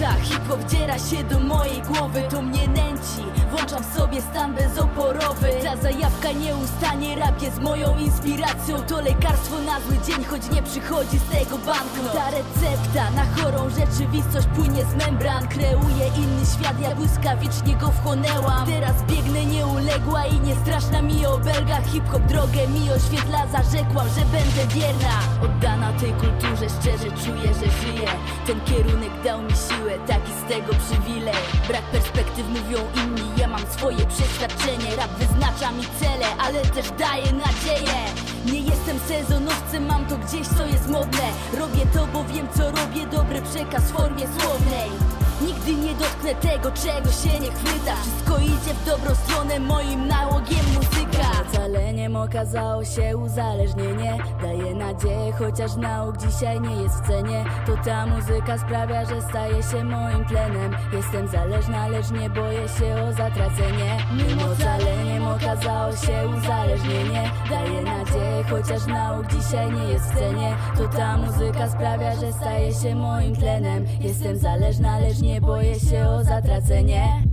serca Hip-hop wdziera się do mojej głowy To mnie nęci, włączam sobie stan bezoporowy. Ta zajawka nie ustanie, rap jest moją inspiracją. To lekarstwo na zły dzień, choć nie przychodzi z tego banku. Ta recepta na chorą rzeczywistość płynie z membran. Kreuje inny świat, ja błyskawicznie go wchłonęłam. Teraz biegnę nieuległa i nie straszna mi obelga. Hip-hop drogę mi oświetla, zarzekłam, że będę wierna. Oddana tej kulturze, szczerze czuję, że żyję Ten kierunek dał mi siłę, taki z tego przywilej. Brak perspektyw mówią inni, ja mam swoje przeświadczenie. Rap wyznacza mi cele, ale też daje nadzieję. Nie jestem sezonowcem, mam to gdzieś, co jest modne. Robię to, bo wiem co robię, dobry przekaz w formie słownej. Nigdy nie dotknę tego, czego się nie chwyta. Wszystko idzie w dobrą stronę, moim nałogiem muzyka Zaleniem okazało się uzależnienie. Daje nadzieję, chociaż nauk dzisiaj nie jest w cenie. To ta muzyka sprawia, że staje się moim tlenem Jestem zależna, lecz nie boję się o zatracenie. Mimo zaleniem okazało się uzależnienie. Daje nadzieję, chociaż nauk dzisiaj nie jest w cenie. To ta muzyka sprawia, że staje się moim tlenem Jestem zależna, lecz nie boję się o zatracenie